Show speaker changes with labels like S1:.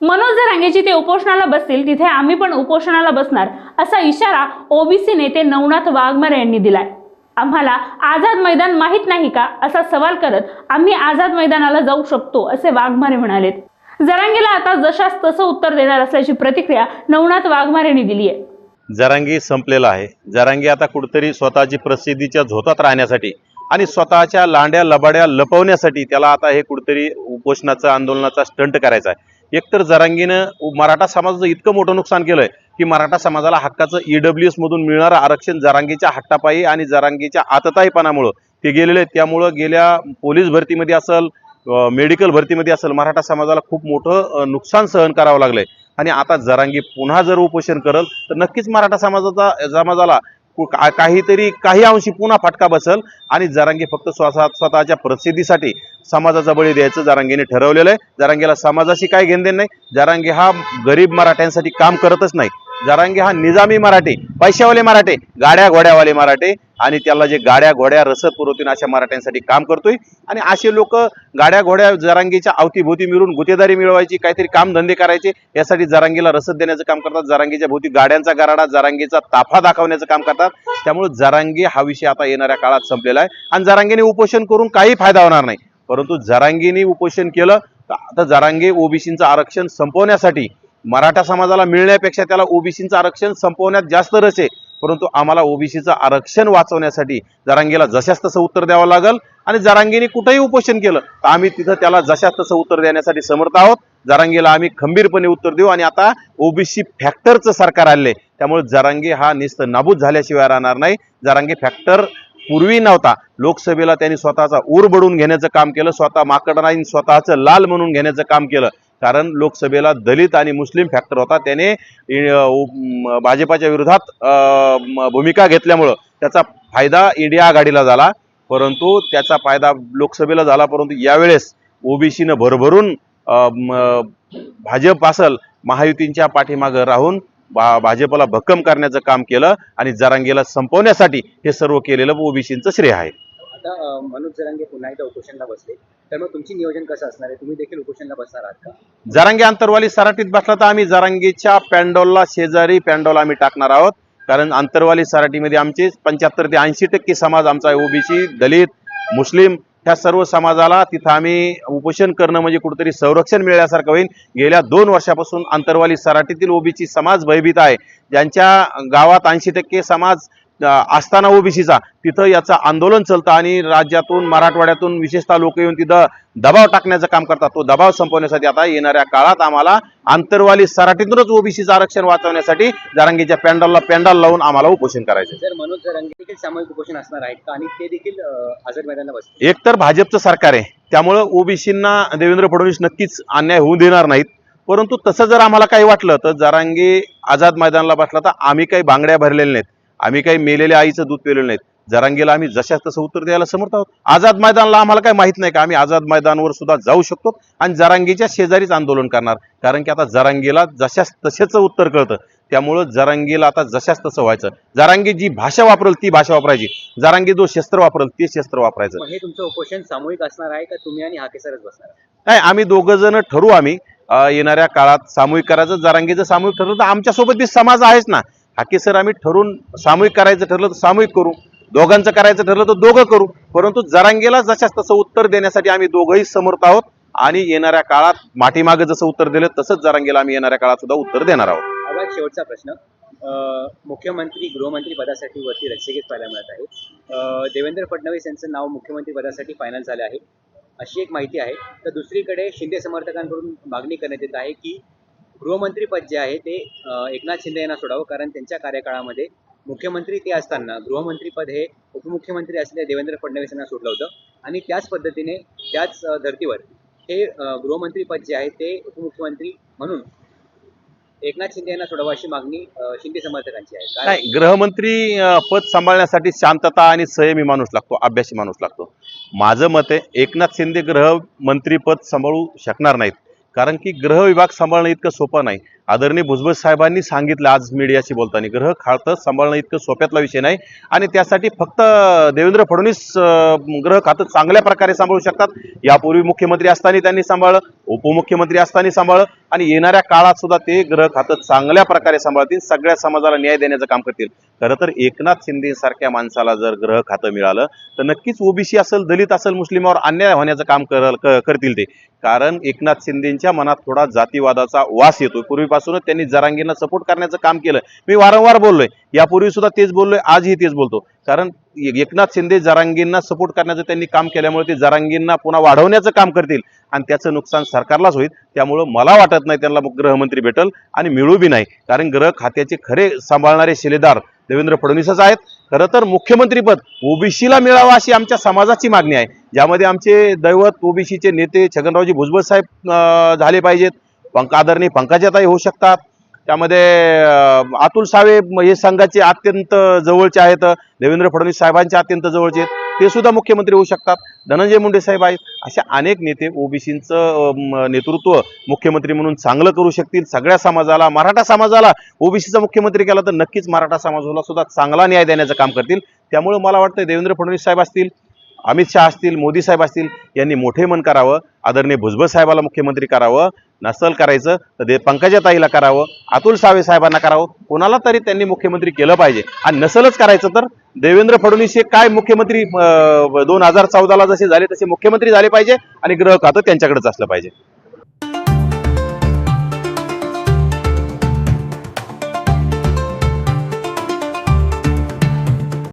S1: मनोज जरांगेची ते उपोषणाला बसतील तिथे आम्ही पण उपोषणाला बसणार असा इशारा ओबीसी नेते नवनाथ वाघमारे यांनी दिलाय. आम्हाला आझाद मैदान माहीत नाही का असा सवाल करत आम्ही आझाद मैदानाला जाऊ शकतो असे वाघमारे म्हणालेत. जरांगेला आता जशास तसं उत्तर देणार असल्याची प्रतिक्रिया नवनाथ वाघमारे यांनी दिली आहे.
S2: जरांगी संपलेला आहे. जरांगी आता कुठेतरी स्वतःची प्रसिद्धीच्या झोतात राहण्यासाठी आणि स्वतःच्या लांड्या लबाड्या लपवण्यासाठी त्याला आता हे कुठेतरी उपोषणाचं आंदोलनाचा स्टंट करायचा आहे. एकतर जरांगीनं मराठा समाजाचं इतकं मोठं नुकसान केलंय की मराठा समाजाला हक्काचं ईडब्ल्यू एसमधून मिळणारं आरक्षण जरांगीच्या हट्टापायी आणि जरांगीच्या आतताईपणामुळं ते गेलेले आहेत. त्यामुळं गेल्या पोलीस भरतीमध्ये असेल मेडिकल भरतीमध्ये असेल मराठा समाजाला खूप मोठं नुकसान सहन करावं लागलंय आणि आता जरांगी पुन्हा जर उपोषण करल तर नक्कीच मराठा समाजाचा समाजाला काहीतरी काही अंशी पुन्हा फटका बसल आणि जारांगे फक्त स्वतः स्वतःच्या प्रसिद्धीसाठी समाजाचा बळी द्यायचं जारांगेने ठरवलेलं आहे. जारांगेला समाजाशी काही घेणदेण नाही. जारांगे हा गरीब मराठ्यांसाठी काम करतच नाही. जरांगी हा निजामी मराठे पैशावाले मराठे गाड्या घोड्यावाले मराठे आणि त्याला जे गाड्या घोड्या रसद पुरवतील अशा मराठ्यांसाठी काम करतोय. आणि असे लोक गाड्या घोड्या जरांगीच्या अवतीभोवती मिळून गुतेदारी मिळवायची काहीतरी कामधंदे करायचे यासाठी जरांगीला रसद देण्याचं काम करतात. जरांगीच्या भोवती गाड्यांचा गराडा जरांगीचा ताफा दाखवण्याचं काम करतात. त्यामुळे जरांगी हा विषय आता येणाऱ्या काळात संपलेला आहे. आणि जरांगीने उपोषण करून काही फायदा होणार नाही. परंतु जरांगीने उपोषण केलं तर आता जरांगे ओबीसीचं आरक्षण संपवण्यासाठी मराठा समाजाला मिळण्यापेक्षा त्याला ओबीसीचं आरक्षण संपवण्यात जास्त रस आहे. परंतु आम्हाला ओबीसीचं आरक्षण वाचवण्यासाठी जरांगीला जशास तसं उत्तर द्यावं लागल आणि जरांगीने कुठंही उपोषण केलं तर आम्ही तिथं त्याला जशास तसं उत्तर देण्यासाठी समर्थ आहोत. जरांगीला आम्ही खंबीरपणे उत्तर देऊ आणि आता ओबीसी फॅक्टरचं सरकार आले त्यामुळे जरांगी हा निस्त नाबूद झाल्याशिवाय राहणार नाही. जरांगी फॅक्टर पूर्वी नव्हता. लोकसभेला त्यांनी स्वतःचा ऊर बडून घेण्याचं काम केलं स्वतः माकडराईन स्वतःचं लाल म्हणून घेण्याचं काम केलं. कारण लोकसभेला दलित आणि मुस्लिम फॅक्टर होता. त्याने भाजपाच्या विरोधात म, भूमिका घेतल्यामुळं त्याचा फायदा इंडिया आघाडीला झाला. परंतु त्याचा फायदा लोकसभेला झाला परंतु यावेळेस ओबीसीनं भरभरून भाजप असल महायुतींच्या पाठीमागं राहून भा भाजपला भक्कम करण्याचं काम केलं आणि जरांगीला संपवण्यासाठी हे सर्व केलेलं ओबीसींचं श्रेय आहे.
S3: आता मनोज जरांगे पुन्हा एकदा उपोषणला बसले. तर मग तुमची नियोजन कसं असणार आहे? तुम्ही देखील उपोषणला बसणार आहात का?
S2: जरांगी अंतरवाली सराटीत बसला तर आम्ही जरांगीच्या पॅन्डॉलला शेजारी पॅन्डॉल आम्ही टाकणार आहोत. कारण अंतरवाली सराटीमध्ये आमचे पंच्याहत्तर ते ऐंशी टक्के समाज आमचा आहे. ओबीसी दलित मुस्लिम ह्या सर्व समाजाला तिथं आम्ही उपोषण करणं म्हणजे कुठेतरी संरक्षण मिळाल्यासारखं होईल. गेल्या दोन वर्षापासून अंतरवाली सराटीतील ओबीसी समाज भयभीत आहे. ज्यांच्या गावात ऐंशी टक्के समाज असताना ओबीसीचा. तिथं याचं आंदोलन चालतं आणि राज्यातून मराठवाड्यातून विशेषतः लोक येऊन तिथं दबाव टाकण्याचं काम करतात. तो दबाव संपवण्यासाठी आता येणाऱ्या काळात आम्हाला आंतरवाली सराटीतूनच ओबीसीचं आरक्षण वाचवण्यासाठी जारांगीच्या पॅन्डलला पॅन्डल लावून आम्हाला उपोषण करायचं
S3: मनोज जरांगे देखील सामूहिक उपोषण असणार आहेत का? आणि ते देखील आझाद मैदानाला बसतील.
S2: एकतर भाजपचं सरकार आहे. त्यामुळं ओबीसींना देवेंद्र फडणवीस नक्कीच अन्याय होऊ देणार नाहीत. परंतु तसं जर आम्हाला काही वाटलं तर जरांगी आझाद मैदानाला बसला तर आम्ही काही बांगड्या भरलेल्या नाहीत. आम्ही काही मेलेल्या आईचं दूध पिलेलं नाहीत. जरांगीला आम्ही जशाच तसं उत्तर द्यायला समर्थ आहोत. आझाद मैदानाला आम्हाला काही माहीत नाही का? आम्ही आझाद मैदानावर सुद्धा जाऊ शकतो आणि जरांगीच्या शेजारीच आंदोलन करणार. कारण की आता जरांगीला जशाच तसेच उत्तर कळतं. त्यामुळं जरांगीला आता जशाच तसं व्हायचं. जरांगी जी भाषा वापरेल ती भाषा वापरायची. जरांगी जो शस्त्र वापरेल ते शस्त्र वापरायचं.
S3: हे तुमचं उपोषण सामूहिक असणार आहे का? तुम्ही आणि हाकेसरच बसणार?
S2: नाही आम्ही दोघं जण ठरवू आम्ही. येणाऱ्या काळात सामूहिक करायचं जरांगीचं सामूहिक ठरलं तर आमच्यासोबत समाज आहेच ना. बाकी सर आम्ही ठरवून सामूहिक करायचं ठरलं तर सामूहिक करू. दोघांचं करायचं ठरलं तर दोघं करू. परंतु जरांगेला जशाच तसं उत्तर देण्यासाठी आम्ही दोघंही समर्थ आहोत. आणि येणाऱ्या काळात माठीमागे जसं उत्तर दिलं तसंच जरांगेला आम्ही येणाऱ्या काळात सुद्धा उत्तर देणार आहोत.
S3: शेवटचा प्रश्न. मुख्यमंत्री गृहमंत्री पदासाठी वरती रस्सीगीत पाहायला मिळत आहे. देवेंद्र फडणवीस यांचं नाव मुख्यमंत्री पदासाठी फायनल झालं आहे. अशी एक माहिती आहे. तर दुसरीकडे शिंदे समर्थकांकडून मागणी करण्यात येत आहे की गृहमंत्रीपद जे आहे ते एकनाथ शिंदे यांना सोडावं कारण त्यांच्या कार्यकाळामध्ये मुख्यमंत्री ते असताना गृहमंत्रीपद हे उपमुख्यमंत्री असलेल्या देवेंद्र फडणवीस यांना सोडलं होतं. आणि त्याच पद्धतीने त्याच धर्तीवर हे गृहमंत्रीपद गृहमंत्री पद जे आहे ते उपमुख्यमंत्री म्हणून एकनाथ शिंदे यांना सोडावं अशी मागणी शिंदे समर्थकांची आहे.
S2: नाही गृहमंत्री पद सांभाळण्यासाठी शांतता आणि संयमी माणूस लागतो अभ्यासी माणूस लागतो. माझं मत आहे एकनाथ शिंदे गृहमंत्री पद सांभाळू शकणार नाहीत. कारण की ग्रह विभाग सांभाळणं इतकं सोपं नाही. आदरणीय भुजबळ साहेबांनी सांगितलं आज मीडियाशी बोलताना ग्रह खातं सांभाळणं इतकं सोप्यातला विषय नाही आणि त्यासाठी फक्त देवेंद्र फडणवीस ग्रह खातं चांगल्या प्रकारे सांभाळू शकतात. यापूर्वी मुख्यमंत्री असताना त्यांनी सांभाळलं उपमुख्यमंत्री असताना सांभाळलं. आणि येणाऱ्या काळात सुद्धा ते ग्रह खातं चांगल्या प्रकारे सांभाळतील सगळ्या समाजाला न्याय देण्याचं काम करतील. खरं तर एकनाथ शिंदेसारख्या माणसाला जर ग्रह खातं मिळालं तर नक्कीच ओबीसी असेल दलित असेल मुस्लिमावर अन्याय होण्याचं काम कर क- करतील ते. कारण एकनाथ शिंदेच्या मनात थोडा जातीवादाचा वास येतो पूर्वीपासूनच त्यांनी जरांगींना सपोर्ट करण्याचं काम केलं. मी वारंवार बोललोय यापूर्वी सुद्धा तेच बोललोय आजही तेच बोलतो. कारण एकनाथ शिंदे जरांगींना सपोर्ट करण्याचं त्यांनी काम केल्यामुळे ते जरांगींना पुन्हा वाढवण्याचं काम करतील आणि त्याचं नुकसान सरकारलाच होईल. त्यामुळं मला वाटत नाही त्यांना गृहमंत्री भेटल आणि मिळू बी नाही. कारण गृह खात्याचे खरे सांभाळणारे शिलेदार देवेंद्र फडणवीसच आहेत. खरं तर मुख्यमंत्रीपद ओबीसीला मिळावं अशी आमच्या समाजाची मागणी आहे. ज्यामध्ये आमचे दैवत ओबीसीचे नेते छगनरावजी भुजबळ साहेब झाले पाहिजेत. पंक आदरणीय पंकजाताई होऊ शकतात. त्यामध्ये अतुल सावे हे संघाचे अत्यंत जवळचे आहेत. देवेंद्र फडणवीस साहेबांचे अत्यंत जवळचे आहेत. ते सुद्धा मुख्यमंत्री होऊ शकतात. धनंजय मुंडे साहेब आहेत. अशा अनेक नेते ओबीसींचं नेतृत्व मुख्यमंत्री म्हणून चांगलं करू शकतील. सगळ्या समाजाला मराठा समाजाला ओबीसीचा मुख्यमंत्री केला तर नक्कीच मराठा समाजाला सुद्धा चांगला न्याय देण्याचं काम करतील. त्यामुळे मला वाटतं देवेंद्र फडणवीस साहेब असतील अमित शहा असतील मोदी साहेब असतील यांनी मोठे मन करावं. आदरणीय भुजबळ साहेबाला मुख्यमंत्री करावं नसल करायचं तर ते पंकजाताईला करावं अतुल सावे साहेबांना करावं. कोणाला तरी त्यांनी मुख्यमंत्री केलं पाहिजे. आणि नसलच करायचं तर देवेंद्र फडणवीस हे काय मुख्यमंत्री दोन हजार चौदाला जसे झाले तसे मुख्यमंत्री झाले पाहिजे आणि ग्रह खातं त्यांच्याकडेच असलं पाहिजे.